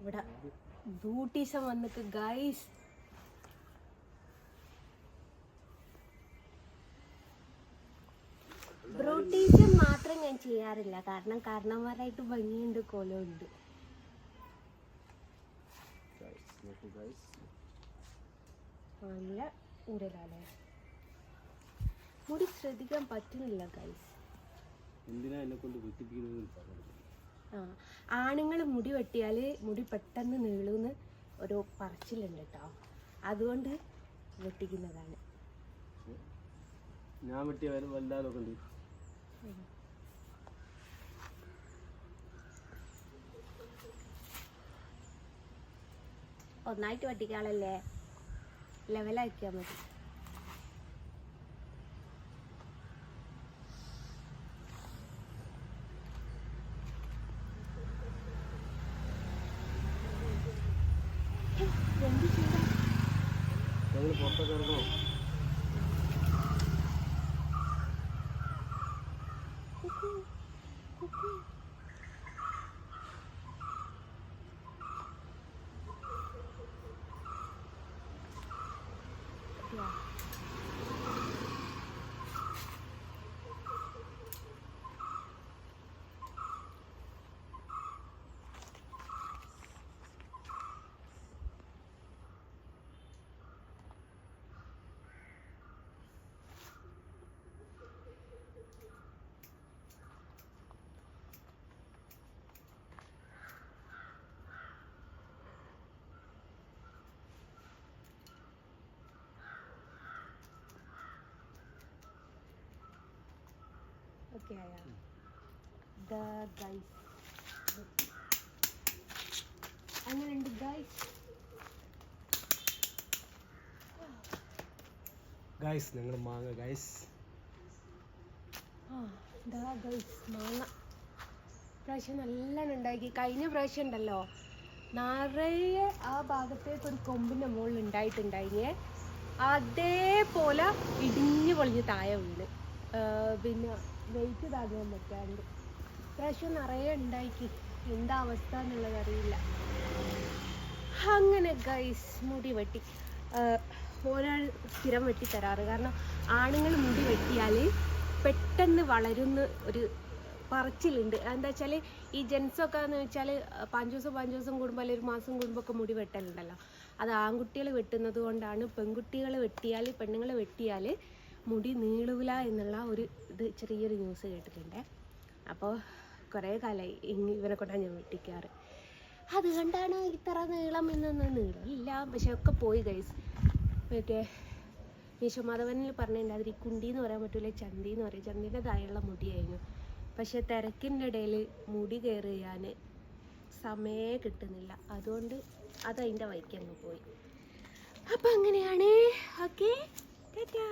ഇവിടെ ബ്യൂട്ടീസം വന്നിട്ട് ഗൈസ് ബ്രൂട്ടീസം മാത്രം ഞാൻ ചെയ്യാറില്ല. കാരണം കാരണന്മാരായിട്ട് ഭംഗിയുണ്ട് കോലമുണ്ട്. നല്ല ഉരലാലേ. മുടി ശ്രദ്ധിക്കാൻ പറ്റുന്നില്ല ഗൈസ് എന്തിനാ എന്നെ കൊണ്ട് വെട്ടിപ്പിക്കുന്നത് ആ. ആണുങ്ങൾ മുടി വെട്ടിയാൽ മുടി പെട്ടെന്ന് നീളുന്ന് ഒരു പറച്ചിലുണ്ട് കേട്ടോ അതുകൊണ്ട് വെട്ടിക്കുന്നതാണ്. ഞാൻ വെട്ടിയ വരും വല്ലാതൊക്കെ ഉണ്ട് ഒന്നായിട്ട് വെട്ടിക്കാളല്ലേ? ലെവലാക്കിയാൽ മതി. ഞങ്ങൾ പുറത്തൊക്കെ ഇറങ്ങണോ? കുക്കു കുക്കു Yeah. ഓക്കെ ആയാ ഗൈസ് അങ്ങനെയുണ്ട് ഗൈസ് ഗൈസ് ഞങ്ങൾ മാങ്ങ ഗൈസ് ആ ദാ ഗൈസ് മാങ്ങ പ്രാവശ്യം നല്ലോണം ഉണ്ടാക്കി കഴിഞ്ഞ പ്രാവശ്യം ഉണ്ടല്ലോ നിറയെ ആ ഭാഗത്തേക്ക് ഒരു കൊമ്പിന്റെ മുകളിൽ ഉണ്ടായിട്ടുണ്ടായിനെ. അതേപോലെ ഇടിഞ്ഞു പൊളിഞ്ഞ് താഴെ വീണ്. പിന്നെ വെയിറ്റ് താങ്ങാൻ പറ്റാണ്ട് പ്രാവശ്യം നിറയെ ഉണ്ടാക്കി എന്താ അവസ്ഥ എന്നുള്ളത് അറിയില്ല. അങ്ങനെ ഗൈസ് മുടി വെട്ടി. ഒരാൾ സ്ഥിരം വെട്ടി തരാറ്. കാരണം ആണുങ്ങൾ മുടി വെട്ടിയാൽ പെട്ടെന്ന് വളരുന്ന ഒരു പറച്ചിലുണ്ട്. എന്താ വെച്ചാൽ ഈ ജെൻസൊക്കെ എന്ന് വെച്ചാൽ പഞ്ച് ദിവസം പഞ്ച് ദിവസം കൂടുമ്പോൾ അല്ലെങ്കിൽ ഒരു മാസം കൂടുമ്പോൾ ഒക്കെ മുടി വെട്ടലുണ്ടല്ലോ. അത് ആൺകുട്ടികൾ വെട്ടുന്നത് കൊണ്ടാണ് പെൺകുട്ടികൾ വെട്ടിയാൽ പെണ്ണുങ്ങൾ വെട്ടിയാൽ മുടി നീളൂല എന്നുള്ള ഒരു ഇത് ചെറിയൊരു ന്യൂസ് കേട്ടിട്ടുണ്ട്. അപ്പോൾ കുറേ കാലമായി ഇവനെ കൊണ്ടാണ് ഞാൻ വെട്ടിക്കാറ്. അതുകൊണ്ടാണ് ഇത്ര നീളം എന്നൊന്നും നീളമില്ല. പക്ഷെ ഒക്കെ പോയി ഗൈസ് മറ്റേ യേശുമാധവനിൽ പറഞ്ഞിട്ടുണ്ടായിരുന്നു ഈ കുണ്ടി എന്ന് പറയാൻ പറ്റൂല ചന്തി എന്ന് പറയും. ചന്തിന്റെ താഴെയുള്ള മുടിയായിരുന്നു. പക്ഷെ തിരക്കിന്റെ ഇടയിൽ മുടി കയറി സമയമേ കിട്ടുന്നില്ല. അതുകൊണ്ട് അത് അതിന്റെ വഴിക്ക് അങ്ങ് പോയി. അപ്പം അങ്ങനെയാണ്. ഓക്കെ. ടാറ്റാ.